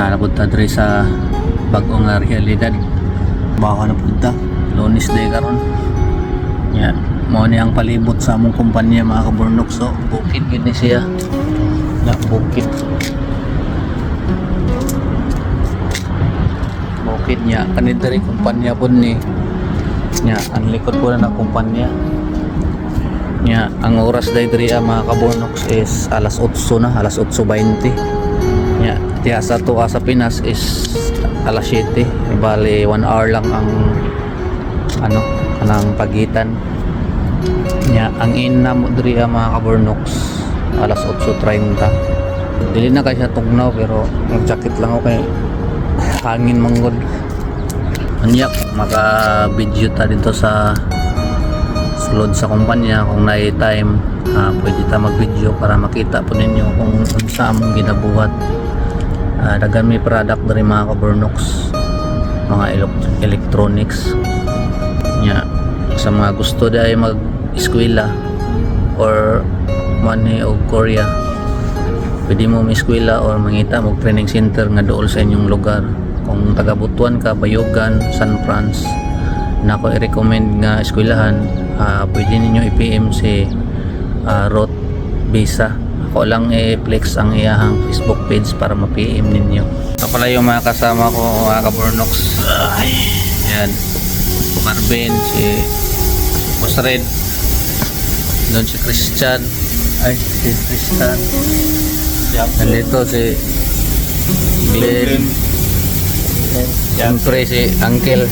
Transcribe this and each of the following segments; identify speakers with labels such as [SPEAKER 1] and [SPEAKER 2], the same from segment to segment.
[SPEAKER 1] Nanapod ta diri sa bagong realidad. Bawa na punta. Lunis day karon. Yan. Mao ni ang palibot sa among kumpanya mga kaburnok. So, bukid gid ni siya. Na bukid. Bukid niya. Kanid diri kumpanya po ni. Nya, ang likod po na ng kumpanya. Nya, ang oras day diri ah, mga kaburnok is alas 8 na, alas 8.20. Tiya sa tuwa sa Pinas is alas 7. Bali, 1 hour lang ang ano, kanang pagitan. Nya, ang ina mo diri ah, mga kaburnoks alas 8.30. Dili na kay siya tugnaw pero nag-jacket lang ako kay hangin manggod. Anya, maka-video ta dito sa sulod sa kumpanya kung na time ah, pwede ta mag-video para makita po ninyo kung unsa among ginabuhat. Ah, dagan may product dari mga kaburnoks mga elec- electronics. Nya sa mga gusto dahil mag eskwela or money o Korea. Pwede mo eskwela or mangita mo training center nga dool sa inyong lugar. Kung taga Butuan ka, Bayogan, San Franz na ako i-recommend nga eskwelahan. Ah, pwede ninyo i-PM si ah, Rot Visa ako lang i-flex ang iyahang Facebook page para ma-PM ninyo. Ito pala yung mga kasama ko mga kaburnox Ay, yan Marvin si Boss Red. Doon si Christian. Ay si Tristan nandito si Glenn Siyempre si Uncle.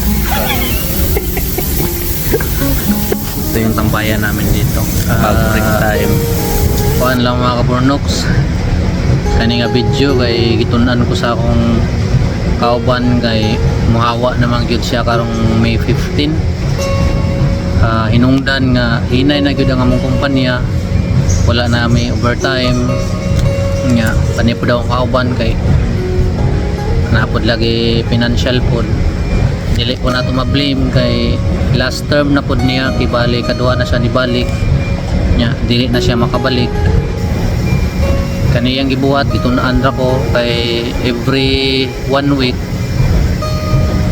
[SPEAKER 1] Ito yung tambayan namin dito. Pag break time kuhan lang mga kaburnoks kani nga video kay gitunan ko sa akong kauban kay muhawa naman gyud siya karong May 15 Ah, hinungdan nga hinay na gyud ang among kumpanya. Wala na may overtime. Nga kani po ang kauban kay napod lagi financial pod dili ko na to ma-blame kay last term na pod niya kibali kaduha na siya nibalik nya dili na siya makabalik. Kaniyang gibuhat gitunaan ra ko kay every one week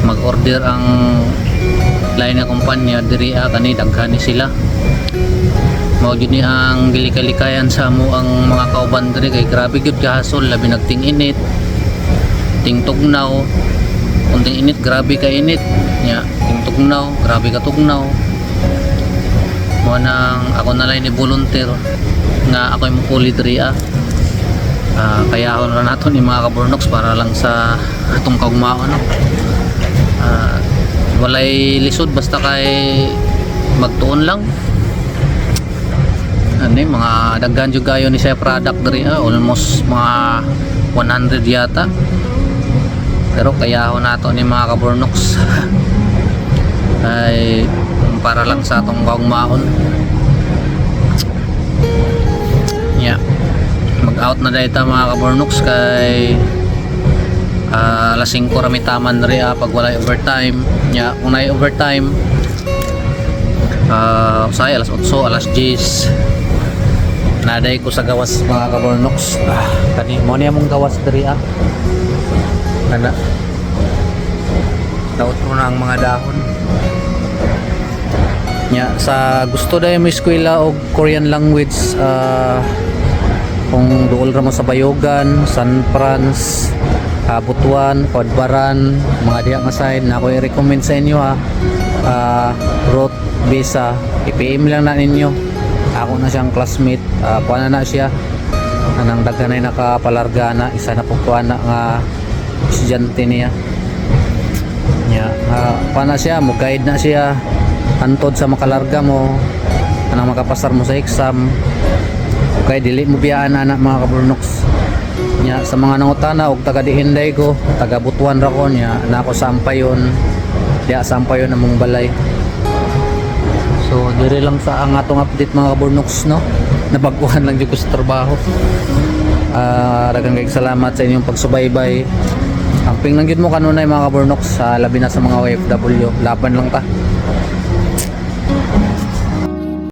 [SPEAKER 1] mag-order ang lain na kumpanya diri ah, kani daghan ni sila. Mao gyud ni ang gilikay-likayan sa amo ang mga kauban diri kay grabe gyud kahasol labi nagting init ting tugnaw kunting init grabe ka init nya ting tugnaw grabe ka tugnaw nang ako na lang ni volunteer nga ako yung mukuli diri ah. Ah, kaya ako na nato ni mga kaburnoks para lang sa atong kaugmao no Ah, walay lisod basta kay magtuon lang. Ano eh, mga daghan jud gayo ni sa product diri ah, almost mga 100 yata. Pero kaya ako nato ni mga kaburnoks ay para lang sa atong kaugmaon yeah. Mag out na dahil mga kaburnoks kay ah, alas 5 rami taman na rin ah, pag wala overtime. Nya kung na overtime ah say alas 8 alas 10 naday ko sa gawas mga kaburnoks ah, mo niya mong gawas diri ah. Nana naut mo na ang mga dahon nya sa gusto dahil mo eskwela og Korean language ah kung duol ra mo sa Bayogan, San Franz, uh, Butuan, Kodbaran, mga diya nga side na ako i-recommend sa inyo ha. Uh, road visa, i-PM lang na ninyo. Ako na siyang classmate, uh, kuha na siya. Anang daghan na nakapalarga na, isa na po kuha na nga estudyante niya. Yeah, uh, kuha na siya, mo guide na siya. Antod sa makalarga mo, anang makapasar mo sa exam kay dili mo biyaan anak mga kaburnoks nya sa mga nangutana og taga diinday ko taga butuan ra ko nya na ako sampayon diya sampayon among balay. So dire lang sa ang atong update mga kaburnoks no? Nabaguhan lang jud ko sa trabaho. Ah daghang kay salamat sa inyong pagsubaybay. Ang pingnan gyud mo kanunay mga kaburnoks sa labi na sa mga OFW laban lang ta